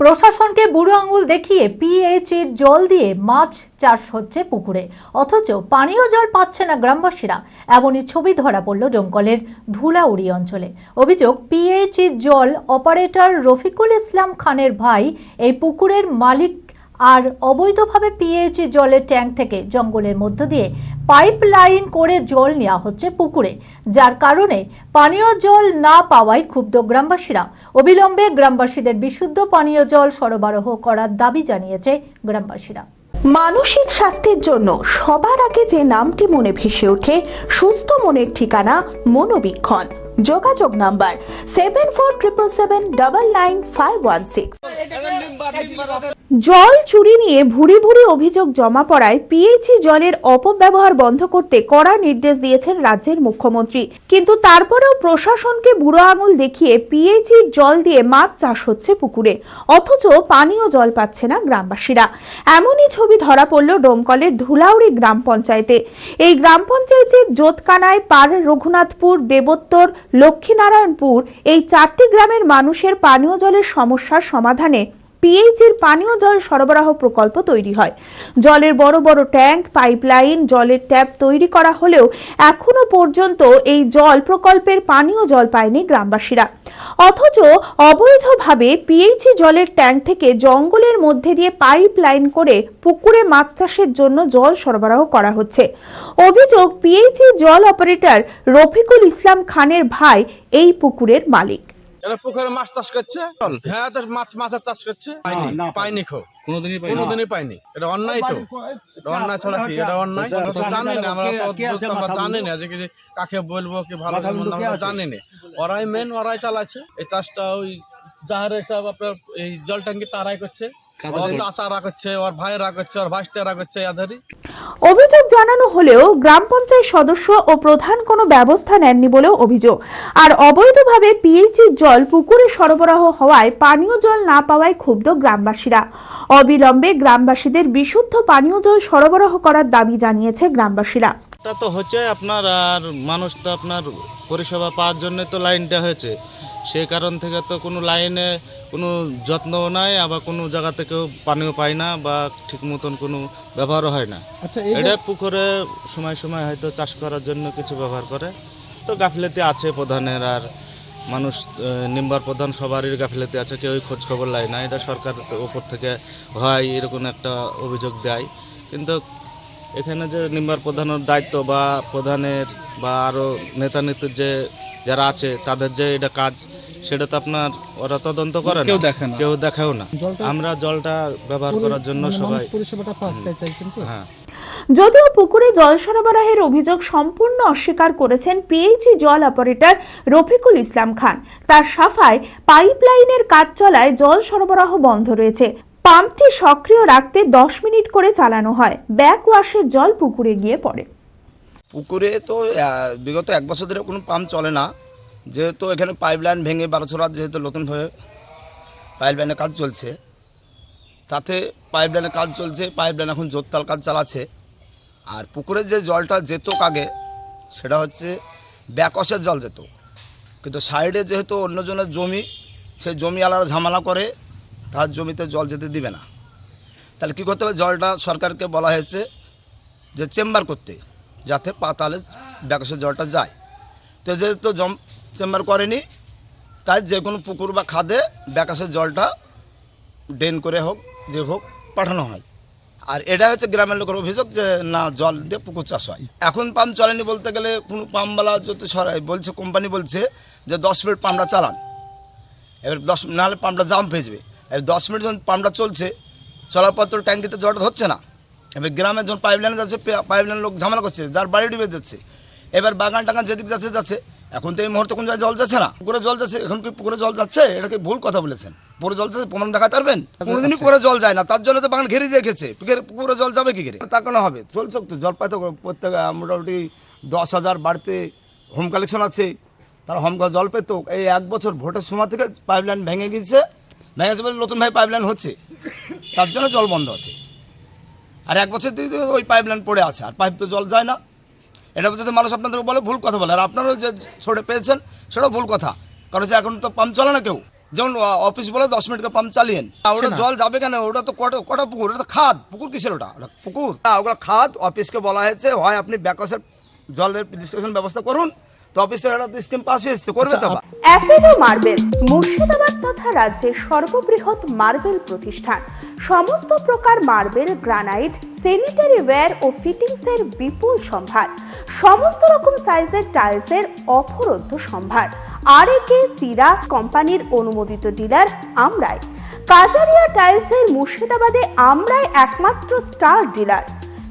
প্রশাসনকে বুড়ো আঙুল দেখিয়ে পিএইচের জল দিয়ে মাছ চাষ হচ্ছে পুকুরে। অথচ পানীয় জল পাচ্ছে না গ্রামবাসীরা, এমনই ছবি ধরা পড়ল জঙ্গলের ধুলাউড়ি অঞ্চলে। অভিযোগ পিএইচের জল অপারেটর রফিকুল ইসলাম খানের ভাই এই পুকুরের মালিক আর অবৈধভাবে পিএইচ জলের ট্যাঙ্ক থেকে জঙ্গলের মধ্য দিয়ে পাইপ লাইন করে জল নেওয়া হচ্ছে পুকুরে, যার কারণে পানীয় জল না পাওয়ায় ক্ষুব্ধ গ্রামবাসীরা। অবিলম্বে গ্রামবাসীদের বিশুদ্ধ পানীয় জল সরবরাহ করার দাবি জানিয়েছে গ্রামবাসীরা। মানসিক স্বাস্থ্যের জন্য সবার আগে যে নামটি মনে ভেসে ওঠে, সুস্থ মনের ঠিকানা মনোবীক্ষণ। যোগাযোগ number seven four triple seven double nine five one six জল চুরি নিয়ে ভুরি ভুরি অভিযোগ জমা পড়ায় পিএইচি জলের অপব্যবহার বন্ধ করতে কড়া নির্দেশ দিয়েছেন রাজ্যের মুখ্যমন্ত্রী। কিন্তু তারপরেও প্রশাসনকে বুড়ো আঙুল দেখিয়ে পিএইচি জল দিয়ে মাছ চাষ হচ্ছে পুকুরে। অথচ পানীয় জল পাচ্ছে না গ্রামবাসীরা। এমনই ছবি ধরা পড়ল ডোমকলের ধুলাউড়ি গ্রাম পঞ্চায়েতে। এই গ্রাম পঞ্চায়েতের জোতকানায় পার রঘুনাথপুর, দেবোত্তর, লক্ষ্মীনারায়ণপুর এই চারটি গ্রামের মানুষের পানীয় জলের সমস্যার সমাধানে পিএইচের পানীয় জল সরবরাহ প্রকল্প তৈরি হয়। জলের বড় বড় ট্যাঙ্ক, পাইপলাইন, জলের ট্যাপ তৈরি করা হলেও এখনও পর্যন্ত এই জল প্রকল্পের পানীয় জল পায়নি গ্রামবাসীরা। অথচ অবৈধভাবে পিএইচি জলের ট্যাঙ্ক থেকে জঙ্গলের মধ্যে দিয়ে পাইপ লাইন করে পুকুরে মাছ চাষের জন্য জল সরবরাহ করা হচ্ছে। অভিযোগ, পিএইচি জল অপারেটর রফিকুল ইসলাম খানের ভাই এই পুকুরের মালিক। এরা পুকুরে মাছ চাষ করছে। হ্যাঁ তো মাছ মাছের চাষ করছে। পাইনি পাইনি খো কোনোদিনই কোনোদিনই পাইনি এটা অন্যায় তো। অন্যায় ছাড়া কি? এটা অন্যায়? আমরা তো জানি না আমরা তো অদ্ভুত আমরা জানি না যে কাকে বলব কি ভালো আমরা জানি না ওরাই মেন ওরাই চালাচ্ছে। এই চাষটা ওই যাহারে সব আপনার এই জল ট্যাঙ্কি তারাই করছে। অভিযোগ জানানো হলেও গ্রাম পঞ্চায়েত সদস্য ও প্রধান কোনো ব্যবস্থা নেননি বলেও অভিযোগ। আর অবৈধভাবে পিএইচির জল পুকুরে সরবরাহ হওয়ায় পানীয় জল না পাওয়ায় ক্ষুব্ধ গ্রামবাসীরা। অবিলম্বে গ্রামবাসীদের বিশুদ্ধ পানীয় জল সরবরাহ করার দাবি জানিয়েছে গ্রামবাসীরা। তো হচ্ছে আপনার আর মানুষ তো আপনার পরিষেবা পাওয়ার জন্য তো লাইনটা হয়েছে। সেই কারণ থেকে তো কোনো লাইনে কোনো যত্নও নাই আবার কোনো জায়গা থেকেও পানিও পায় না বা ঠিক মতন কোনো ব্যবহারও হয় না। আচ্ছা এটা পুকুরে সময় সময় হয়তো চাষ করার জন্য কিছু ব্যবহার করে। তো গাফিলতি আছে প্রধানের আর মানুষ নিম্বার প্রধান সবারই গাফিলতি আছে কেউই খোঁজ খবর লাই না। এটা সরকার ওপর থেকে হয় এরকম একটা অভিযোগ দেয়। কিন্তু এখানে যে নিম্বার প্রধানের দায়িত্ব বা প্রধানের বা আরও নেতা নেত্রীর যে যারা আছে তাদের যে এটা কাজ সেটা তো আপনার ওরা তদন্ত করে না। কেউ দেখে না। কেউ দেখাও না। আমরা জলটা ব্যবহার করার জন্য মানে সবাই পরিষেবাটা পাতে চাইছেন তো? হ্যাঁ। যদিও পুকুরে জল সরবরাহের অভিযোগ সম্পূর্ণ অস্বীকার করেছেন পিএইচি জল অপারেটর রফিকুল ইসলাম খান। তার সাফায় পাইপলাইনের কাজ চলায় জল সরবরাহ বন্ধ রয়েছে। পাম্পটি সক্রিয় রাখতে দশ মিনিট করে চালানো হয়। ব্যাক ওয়াশের জল পুকুরে গিয়ে পড়ে। পুকুরে তো বিগত এক বছর ধরে কোনো পাম্প চলে না। যেহেতু এখানে পাইপলাইন ভেঙে বারোশো রাত যেহেতু নতুনভাবে পাইপলাইনের কাজ চলছে। তাতে পাইপলাইনের কাজ চলছে পাইপলাইন এখন জোরতাল কাজ চালাচ্ছে। আর পুকুরের যে জলটা যেত আগে সেটা হচ্ছে ব্যাকসের জল যেত। কিন্তু সাইডে যেহেতু অন্যজনের জমি, সে জমি আলাদা ঝামেলা করে, তার জমিতে জল যেতে দিবে না। তাহলে কী করতে হবে? জলটা সরকারকে বলা হয়েছে যে চেম্বার করতে। যাতে পাতালে ব্যাকসের জলটা যায়। তো যেহেতু জম চেম্বার করেনি, তাই যে কোনো পুকুর বা খাদে ব্যাকাশের জলটা ড্রেন করে হোক, যে হোক পাঠানো হয়। আর এটা হচ্ছে গ্রামের লোকের অভিযোগ যে না, জল দিয়ে পুকুর চাষ হয়। এখন পাম্প চলেনি বলতে গেলে কোনো পাম্পওয়ালা যদি সরাই বলছে, কোম্পানি বলছে যে দশ মিনিট পাম্পটা চালান। এবার দশ, নাহলে পাম্পটা জাম পেয়ে যাবে। এবার দশ মিনিট যখন পাম্পটা চলছে, চলার পর তো ট্যাঙ্কিতে জলটা হচ্ছে না। এবার গ্রামে যখন পাইপ লাইনে যাচ্ছে পাইপ লাইন লোক ঝামেলা করছে, যার বাড়ি ডুবে যাচ্ছে। এবার বাগান টাগান যেদিক যাচ্ছে যাচ্ছে। এখন তো এই মুহূর্তে কোন জল যাচ্ছে না। পুকুরে জল যাচ্ছে, এখন কি পুকুরে জল যাচ্ছে? এটা কি ভুল কথা বলেছেন? পুকুরে জল যাচ্ছে, প্রমাণ দেখাতে পারবেন? কোনোদিনই পুকুরে জল যায় না, তার জন্য তো বাগান ঘেরে রেখেছে। পুকুরে জল যাবে কি করে? তা কেন হবে? চলছে তো, জল পাইতে প্রত্যেক মোটামুটি দশ হাজার বাড়িতে হোম কালেকশন আছে। তারা হোম জল পেত। এই এক বছর ভোটের সময় থেকে পাইপ লাইন ভেঙে গিয়েছে। ভেঙে গেছে বলে নতুনভাবে পাইপ লাইন হচ্ছে। তার জন্য জল বন্ধ আছে। আর এক বছর দিয়ে ওই পাইপ লাইন পড়ে আছে আর পাইপ তো জল যায় না। এটা যদি মানুষ আপনাদের বলে ভুল কথা বলে আর আপনারাও যে ছোটে পেয়েছেন সেটাও ভুল কথা। কারণ হচ্ছে এখন তো পাম্প চলে না কেউ। যেমন অফিস বলে দশ মিনিট পাম্প চালিয়েন ওটা জল যাবে কেন? ওটা তো কটা কটা পুকুর? ওটা তো খাদ। পুকুর কিসের ওটা? ওটা পুকুর। হ্যাঁ ওগুলো খাদ। অফিসকে বলা হয়েছে হয় আপনি ব্যাকসের জলের ডিস্ট্রিবিউশন ব্যবস্থা করুন। তো অফিস একটা স্কিম পাস এসছে করবে তো আবার। মার্বেল মুর্শিদাবাদ তথা রাজ্যের সর্ববৃহৎ মার্বেল প্রতিষ্ঠান। সমস্ত প্রকার মার্বেল গ্রানাইট স্যানিটারি ওয়্যার ও ফিটিংসের বিপুল সম্ভার। সমস্ত রকম সাইজের টাইলসের অফরন্ত সম্ভার। আর সিরা কোম্পানির অনুমোদিত ডিলার আমরাই। কাজারিয়া টাইলসের মুর্শিদাবাদে আমরাই একমাত্র স্টার ডিলার